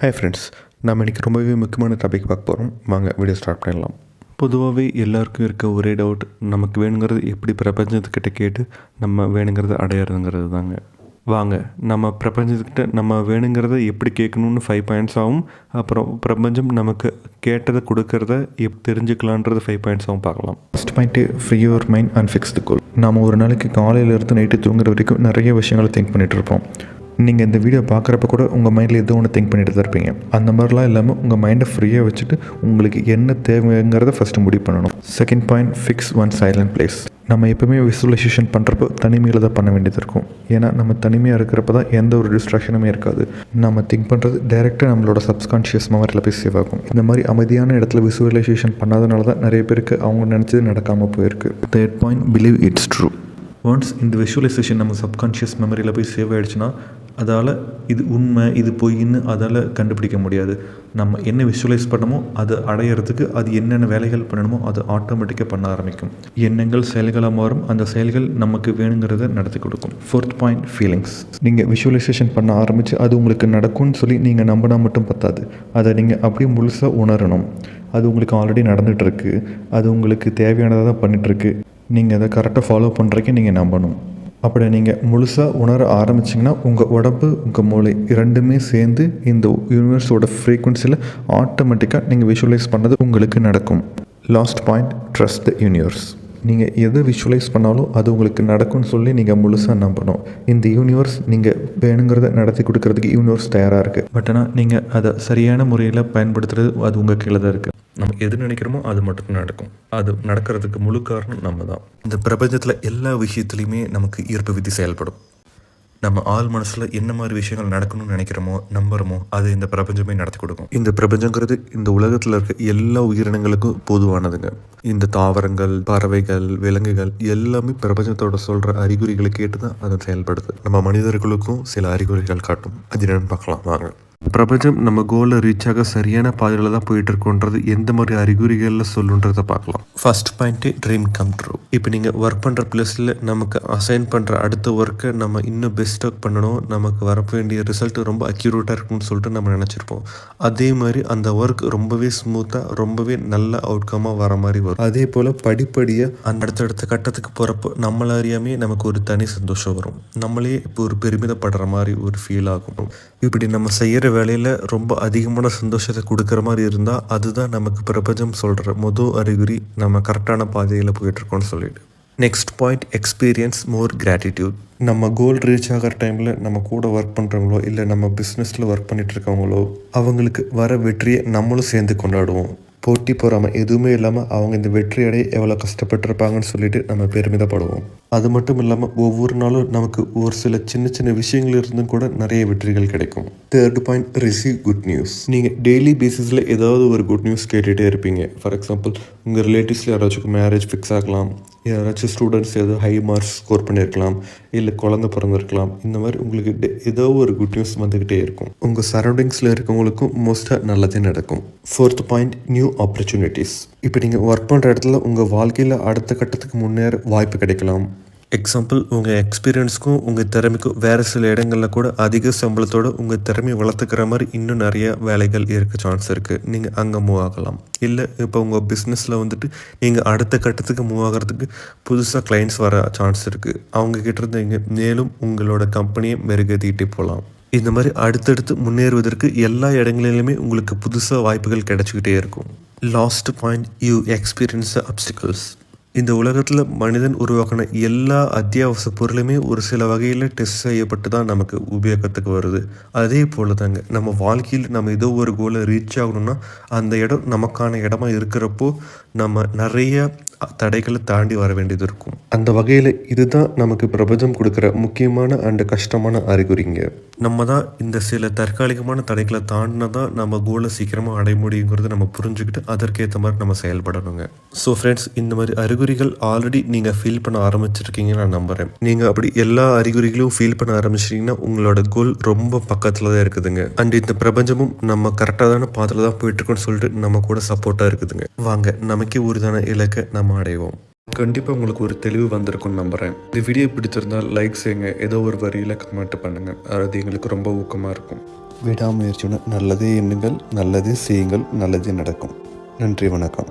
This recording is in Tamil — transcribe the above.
ஹாய் ஃப்ரெண்ட்ஸ் நம்ம இன்றைக்கி ரொம்பவே முக்கியமான டாபிக் பார்க்க போகிறோம் வாங்க வீடியோ ஸ்டார்ட் பண்ணலாம் பொதுவாகவே எல்லாருக்கும் இருக்க ஒரே டவுட் நமக்கு வேணுங்கிறது எப்படி பிரபஞ்சத்துக்கிட்ட கேட்டு நம்ம வேணுங்கிறத அடையிறதுங்கிறது தாங்க. வாங்க நம்ம பிரபஞ்சத்துக்கிட்ட நம்ம வேணுங்கிறத எப்படி கேட்கணும்னு ஃபைவ் பாயிண்ட்ஸ் ஆகும். அப்புறம் பிரபஞ்சம் நமக்கு கேட்டதை கொடுக்கறத எப் தெரிஞ்சுக்கலான்றது ஃபைவ் பாயிண்ட்ஸ் ஆகும் பார்க்கலாம். First point free your mind and fix the goal நாம் ஒரு நாளைக்கு காலையிலேருந்து நைட்டு தூங்குற வரைக்கும் நிறைய விஷயங்களை திங்க் பண்ணிகிட்டு இருப்போம். நீங்கள் இந்த வீடியோ பார்க்குறப்ப கூட உங்கள் மைண்டில் ஏதோ ஒன்று திங்க் பண்ணிட்டு தான் இருப்பீங்க. அந்த மாதிரிலாம் இல்லாமல் உங்கள் மைண்டை ஃப்ரீயாக வச்சுட்டு உங்களுக்கு என்ன தேவைங்கிறத ஃபஸ்ட்டு முடிவு பண்ணணும். Second point fix one silent place நம்ம எப்பவுமே விசுவலைசேஷன் பண்ணுறப்போ தனிமையில் தான் பண்ண வேண்டியது இருக்கும். ஏன்னா நம்ம தனிமையாக இருக்கிறப்ப தான் எந்த ஒரு டிஸ்ட்ராக்ஷனுமே இருக்காது. நம்ம திங்க் பண்ணுறது டைரெக்டாக நம்மளோட சப்ஸ்கான்ஷியஸ் மெமரியில் போய் சேவ் ஆகும். இந்த மாதிரி அமைதியான இடத்துல விசுவலைசேஷன் பண்ணாதனால தான் நிறைய பேருக்கு அவங்க நினச்சது நடக்காமல் போயிருக்கு. Third point believe it's true once இந்த விஷுவலைசேஷன் நம்ம சப்கான்ஷியஸ் மெமரியில் போய் சேவ் ஆகிடுச்சுன்னா அதால் இது உண்மை இது பொய்ன்னு அதால் கண்டுபிடிக்க முடியாது. நம்ம என்ன விஷுவலைஸ் பண்ணமோ அதை அடையிறதுக்கு அது என்னென்ன வேலைகள் பண்ணணுமோ அது ஆட்டோமேட்டிக்காக பண்ண ஆரம்பிக்கும். எண்ணங்கள் செயல்களாக மாறும். அந்த செயல்கள் நமக்கு வேணுங்கிறத நடத்தி கொடுக்கும். ஃபோர்த் பாயிண்ட் ஃபீலிங்ஸ் நீங்கள் விஷுவலைசேஷன் பண்ண ஆரம்பித்து அது உங்களுக்கு நடக்கும்னு சொல்லி நீங்கள் நம்பினா மட்டும் பத்தாது. அதை நீங்கள் அப்படியே முழுசாக உணரணும். அது உங்களுக்கு ஆல்ரெடி நடந்துகிட்ருக்கு அது உங்களுக்கு தேவையானதாக தான் பண்ணிகிட்ருக்கு நீங்கள் அதை கரெக்டாக ஃபாலோ பண்ணுறதுக்கு நீங்கள் நம்பணும். அப்படி நீங்கள் முழுசாக உணர ஆரம்பிச்சிங்கன்னா உங்கள் உடம்பு உங்கள் மூளை இரண்டுமே சேர்ந்து இந்த யூனிவர்ஸோட ஃப்ரீக்குவன்சியில் ஆட்டோமேட்டிக்காக நீங்கள் விஷுவலைஸ் பண்ணது உங்களுக்கு நடக்கும். Last point trust the universe நீங்கள் எதை விஷுவலைஸ் பண்ணாலும் அது உங்களுக்கு நடக்கும்னு சொல்லி நீங்கள் முழுசாக நம்பணும். இந்த யூனிவர்ஸ் நீங்கள் வேணுங்கிறத நடத்தி கொடுக்கறதுக்கு யூனிவர்ஸ் தயாராக இருக்குது பட் ஆனால் நீங்கள் அதை சரியான முறையில் பயன்படுத்துறது அது உங்கள் கீழே தான் இருக்குது நம்ம எது நினைக்கிறோமோ அது மட்டும் நடக்கும். அது நடக்கிறதுக்கு முழு காரணம் நம்ம தான் இந்த பிரபஞ்சத்தில் எல்லா விஷயத்துலையுமே நமக்கு ஈர்ப்பு விதி செயல்படும். நம்ம ஆள் மனசில் என்ன மாதிரி விஷயங்கள் நடக்கணும்னு நினைக்கிறோமோ நம்புறோமோ அது இந்த பிரபஞ்சமே நடத்தி கொடுக்கும். இந்த பிரபஞ்சங்கிறது இந்த உலகத்தில் இருக்க எல்லா உயிரினங்களுக்கும் பொதுவானதுங்க. இந்த தாவரங்கள் பறவைகள் விலங்குகள் எல்லாமே பிரபஞ்சத்தோட சொல்கிற அறிகுறிகளை கேட்டு தான் அது செயல்படுது. நம்ம மனிதர்களுக்கும் சில அறிகுறிகள் காட்டும். அது என்னன்னு பார்க்கலாம். வாங்க. பிரபஞ்சம் நம்ம கோலை ரீச் ஆக சரியான பாதையில் தான் போயிட்டு இருக்கோன்றது எந்த மாதிரி அறிகுறிகளில் சொல்லுன்றதை பார்க்கலாம். First point dream come true இப்போ நீங்கள் ஒர்க் பண்ணுற பிளேஸில் நமக்கு அசைன் பண்ணுற அடுத்த ஒர்க்கை நம்ம இன்னும் பெஸ்ட்டாக பண்ணணும். நமக்கு வர வேண்டிய ரிசல்ட் ரொம்ப அக்யூரேட்டாக இருக்கும்னு சொல்லிட்டு நம்ம நினச்சிருப்போம். அதே மாதிரி அந்த ஒர்க் ரொம்பவே ஸ்மூத்தாக ரொம்பவே நல்ல அவுட்கமாக வர மாதிரி வரும். அதே போல் படிப்படியாக அந்த அடுத்தடுத்த கட்டத்துக்கு போகிறப்போ நம்மள அறியாமே நமக்கு ஒரு தனி சந்தோஷம் வரும். நம்மளே இப்போ ஒரு பெருமிதப்படுற மாதிரி ஒரு ஃபீல் ஆகும். இப்படி நம்ம செய்கிற வேலையில் ரொம்ப அதிகமான சந்தோஷத்தை கொடுக்குற மாதிரி இருந்தால் அதுதான் நமக்கு பிரபஞ்சம் சொல்கிற மொதல் அறிகுறி நம்ம கரெக்டான பாதையில் போயிட்டுருக்கோம்னு சொல்லிட்டு. Next point experience more gratitude நம்ம கோல் ரீச் ஆகிற டைமில் நம்ம கூட ஒர்க் பண்ணுறவங்களோ இல்லை நம்ம பிஸ்னஸில் ஒர்க் பண்ணிட்டு இருக்கவங்களோ அவங்களுக்கு வர வெற்றியை நம்மளும் சேர்ந்து கொண்டாடுவோம். போட்டி போகாமல் எதுவுமே இல்லாமல் அவங்க இந்த வெற்றி அடைய எவ்வளோ கஷ்டப்பட்டிருப்பாங்கன்னு சொல்லிட்டு நம்ம பெருமிதப்படுவோம். அது மட்டும் இல்லாமல் ஒவ்வொரு நாளும் நமக்கு ஒரு சில சின்ன சின்ன விஷயங்கள் இருந்தும் கூட நிறைய வெற்றிகள் கிடைக்கும். Third point receive good news நீங்கள் டெய்லி பேசிஸில் ஏதாவது ஒரு குட் நியூஸ் கேட்டுகிட்டே இருப்பீங்க. ஃபார் எக்ஸாம்பிள் உங்கள் ரிலேட்டிவ்ஸில் யாராச்சும் மேரேஜ் ஃபிக்ஸ் ஆகலாம். யாராச்சும் ஸ்டூடெண்ட்ஸ் ஏதோ ஹை மார்க்ஸ் ஸ்கோர் பண்ணியிருக்கலாம் இல்லை குழந்த பிறந்திருக்கலாம் இந்த மாதிரி உங்களுக்கு டே- ஏதோ ஒரு குட் நியூஸ் வந்துக்கிட்டே இருக்கும். உங்கள் சரௌண்டிங்ஸில் இருக்கவங்களுக்கும் மோஸ்ட்டாக நல்லதே நடக்கும். ஃபோர்த் பாயிண்ட் நியூ ஆப்பர்ச்சுனிட்டிஸ் இப்போ நீங்கள் ஒர்க் பண்ணுற இடத்துல உங்கள் வாழ்க்கையில் அடுத்த கட்டத்துக்கு முன்னேற வாய்ப்பு கிடைக்கலாம். எக்ஸாம்பிள் உங்கள் எக்ஸ்பீரியன்ஸ்க்கும் உங்கள் திறமைக்கும் வேறு சில இடங்களில் கூட அதிக சம்பளத்தோடு உங்கள் திறமையை வளர்த்துக்கிற மாதிரி இன்னும் நிறைய வேலைகள் இருக்க சான்ஸ் இருக்குது நீங்கள் அங்கே மூவ் ஆகலாம். இல்லை இப்போ உங்கள் பிஸ்னஸில் வந்துட்டு நீங்கள் அடுத்த கட்டத்துக்கு மூவ் ஆகிறதுக்கு புதுசாக கிளைண்ட்ஸ் வர சான்ஸ் இருக்குது அவங்கக்கிட்ட இருந்து இங்கே மேலும் உங்களோட கம்பெனியை மெருகேற்றிக்கிட்டே போகலாம் இந்த மாதிரி அடுத்தடுத்து முன்னேறுவதற்கு எல்லா இடங்களிலுமே உங்களுக்கு புதுசாக வாய்ப்புகள் கிடைச்சிக்கிட்டே இருக்கும். Last point you experience obstacles இந்த உலகத்தில் மனிதன் உருவாக்கின எல்லா அத்தியாவசிய பொருளுமே ஒரு சில வகையில் டெஸ்ட் செய்யப்பட்டு தான் நமக்கு உபயோகத்துக்கு வருது. அதே போல் தாங்க நம்ம வாழ்க்கையில் நம்ம ஏதோ ஒரு கோலை ரீச் ஆகணும்னா அந்த இடம் நமக்கான இடமா இருக்கிறப்போ நம்ம நிறைய தடைகளை தாண்டி வர வேண்டியது இருக்கும். அந்த வகையில் இதுதான் நமக்கு பிரபஞ்சம் கொடுக்குற முக்கியமான அண்ட் கஷ்டமான அறிகுறிங்க. நம்ம தான் இந்த சில தற்காலிகமான தடைகளை தாண்டினா தான் நம்ம கோலை சீக்கிரமாக அடைய முடியுங்கிறத நம்ம புரிஞ்சுக்கிட்டு அதற்கேற்ற மாதிரி நம்ம செயல்படணுங்க. ஸோ ஃப்ரெண்ட்ஸ் இந்த மாதிரி அறிகுறி அறிகுறிகள் ஆல்ரெடி நீங்கள் ஃபீல் பண்ண ஆரம்பிச்சிருக்கீங்கன்னு நான் நம்புகிறேன் நீங்கள் அப்படி எல்லா அறிகுறிகளும் ஃபீல் பண்ண ஆரம்பிச்சிட்டிங்கன்னா உங்களோட கோல் ரொம்ப பக்கத்தில் தான் இருக்குதுங்க. அண்ட் இந்த பிரபஞ்சமும் நம்ம கரெக்டான பாதையில் தான் போயிட்டுருக்கோன்னு சொல்லிட்டு நம்ம கூட சப்போர்ட்டாக இருக்குதுங்க. வாங்க நமக்கே உறுதான இலக்கை நம்ம அடைவோம். கண்டிப்பாக உங்களுக்கு ஒரு தெளிவு வந்திருக்கும்னு நம்புகிறேன் இந்த வீடியோ பிடிச்சிருந்தால் லைக் செய்யுங்க. ஏதோ ஒரு வரியில் கமெண்ட் பண்ணுங்கள் அது எங்களுக்கு ரொம்ப ஊக்கமாக இருக்கும். விடாமுயற்சியுடன் நல்லதே எண்ணுங்கள் நல்லதே செய்யுங்கள் நல்லதே நடக்கும். நன்றி வணக்கம்.